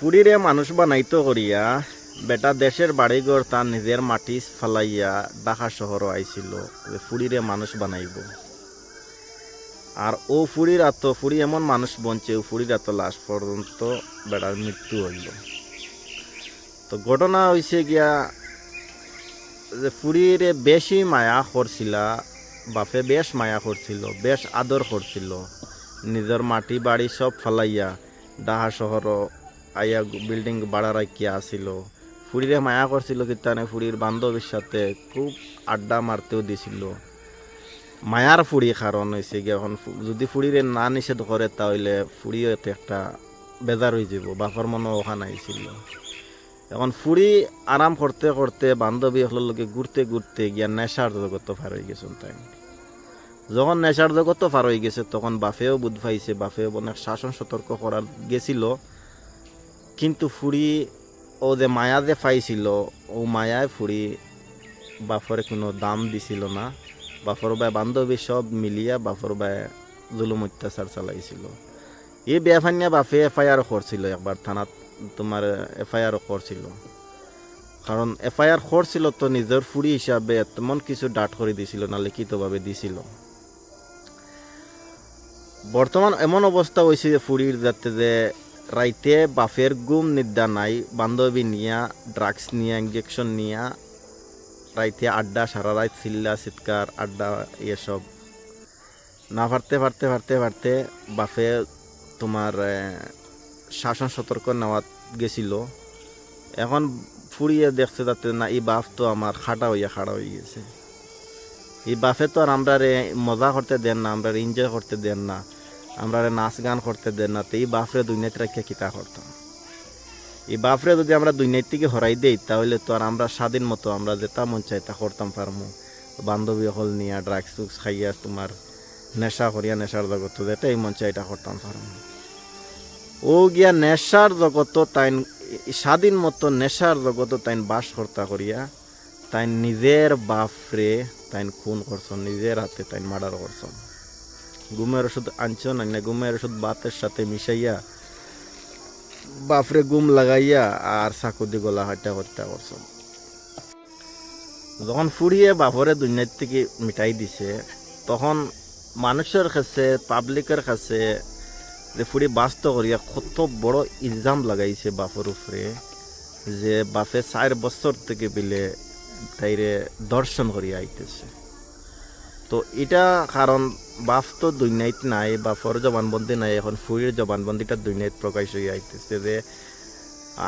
ফুড়িরে মানুষ বানাইতো করিয়া, বেটা দেশের বাড়িঘর তার নিজের মাটি ফালাইয়া ঢাকা শহর আইছিল ফুড়িরে মানুষ বানাইব। আর ও ফুড়ির আতো ফুড়ি এমন মানুষ বঞ্চে ও ফুড়ির আতো লাশ পর্যন্ত বেটার মৃত্যু হইল। তো ঘটনা হয়েছে গিয়া যে ফুড়িরে বেশি মায়া করছিলা, বাপে বেশ মায়া করছিল, বেশ আদর করছিল। নিজের মাটি বাড়ি সব ফালাইয়া ডাহা শহর আইয়া বিল্ডিং বাড়া রাখিয়া আসিল? ফুড়িরে মায়া করছিল কিতানে ফুড়ির বান্ধবীর সাথে? খুব আড্ডা মারতেও দিছিল। মায়ার ফুড়ি কারণ হয়েছে গিয়ে এখন যদি ফুড়িরে না নিষেধ করে তাহলে এতে একটা বেজার হয়ে যাব বাপর মনে ওখানে আইছিল। এখন ফুড়ি আরাম করতে করতে বান্ধবী হলোর লোকে ঘুরতে ঘুরতে গিয়া নেশার জগত পার হয়ে গেছেন তাই। যখন নেশার জগত পার হয়ে গেছে, তখন বাফেও বুধ পাইছে বাফেও অনেক শাসন সতর্ক করার গেছিল। কিন্তু ফুড়ি, ও যে মায়া যে পাইছিল ও মায়ায় ফুড়ি বাফরে কোনো দাম দিছিল না। বাফর বাই বান্ধবী সব মিলিয়া বাফর বাই জুলুম অত্যাচার চালাইছিল। এই বেফানিয়া বাফে এফআইআর করছিল একবার, থানাত তোমার এফআইআর করছিল। কারণ এফআইআর করছিল তো নিজের ফুড়ি হিসাবে তেমন কিছু ডাট করে দিছিল না, লিখিতভাবে দিছিল। বর্তমান এমন অবস্থা হয়েছে যে ফুড়ির যাতে যে রাইতে বাফের গুম নিদ্রা নাই, বান্ধবী নিয়া ড্রাগস নিয়া ইঞ্জেকশন নিয়া, রাইতে আড্ডা, সারা রাত চিল্লা চিৎকার আড্ডা এসব না পারতে পারতে পারতে পারতে বাফে তোমার শাসন সতর্ক নেওয়া গেছিল। এখন ফুরিয়ে দেখছে তাতে না, এই বাফ তো আমার খাটা হইয়া, খাড়া হয়ে গেছে। এই বাফে তো আর আমরা মজা করতে দেন না আমরা এনজয় করতে দেন না। আমরা নাচ গান করতে দেন না, তো এই বাপরে দুনিয়াতে রাখিয়া কিতা করতাম? এই বাপরে যদি আমরা দুনিয়ার থেকে হরাই দেই, তাহলে তো আর আমরা স্বাধীন মতো আমরা যেটা মন চাই তা করতাম পারমু। বান্ধবী হল নিয়া ড্রাগস টুগস খাইয়া তোমার নেশা করিয়া নেশার জগত যেটাই মন চাই এটা করতাম পারমু। ও গিয়া নেশার জগত তাইন, স্বাধীন মতো নেশার জগত তাইন বাস কর্তা করিয়া তাই নিজের বাপরে তাইন খুন করছন, নিজের হাতে তাইন মার্ডার করছন। গুমের ওষুধ আনছন না গুমের ওষুধ বাতের সাথে মিশাইয়া বাফরে গুম লাগাইয়া আর চাকু দি গলা হত্যা হত্যা করছন যখন ফুরিয়ে বাফরে দুনিয়ার থেকে মিটাই দিছে, তখন মানুষের কাছে পাবলিকের কাছে যে ফুড়ি বাস্ত করিয়া কত বড় ইলজাম লাগাইছে বাফর উপরে, যে বাফে চার বছর থেকে বিলে তাইরে দর্শন করিয়া আইতেছে। তো এটা কারণ বাপ তো দুনিয়াত নাই বাপর জবানবন্দি নাই, এখন ফুরির জবানবন্দিটা দুনিয়াত প্রকাশ হয়ে আইতেছে যে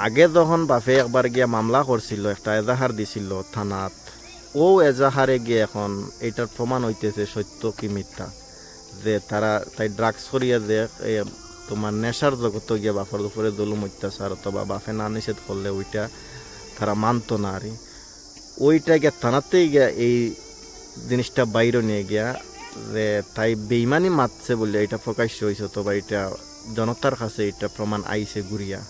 আগে যখন বাপে একবার গিয়া মামলা করছিল একটা এজাহার দিছিল থানাত, ও এজাহারে গিয়ে এখন এটার প্রমাণ হইতেছে সত্য কি মিথ্যা, যে তারা তাই ড্রাগস করিয়া যে তোমার নেশার জগত গিয়ে বাপের উপরে জুলুম অত্যাচার অথবা বাপে না নিষেধ করলে ওইটা তারা মানতো না আর ওইটা গিয়া থানাতেই গিয়া এই জিনিসটা বাইরে নিয়ে গিয়া যে তাই বেইমানি মাতছে বলে এটা প্রকাশ্য হয়েছে অথবা এটা জনতার কাছে এটা প্রমাণ আইছে ঘুরিয়া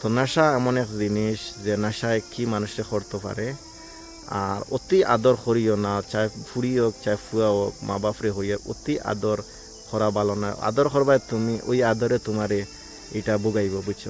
তো নেশা এমন এক জিনিস যে নেশায় কি মানুষে করতে পারে, আর অতি আদর করিও না, চাই ফুরি হোক, চাই ফুয়া হোক, মা বাপরে হইয়া অতি আদর করা ভালো না। আদর করবাই তুমি, ওই আদরে তোমারে এটা বুগাইব বুঝছ?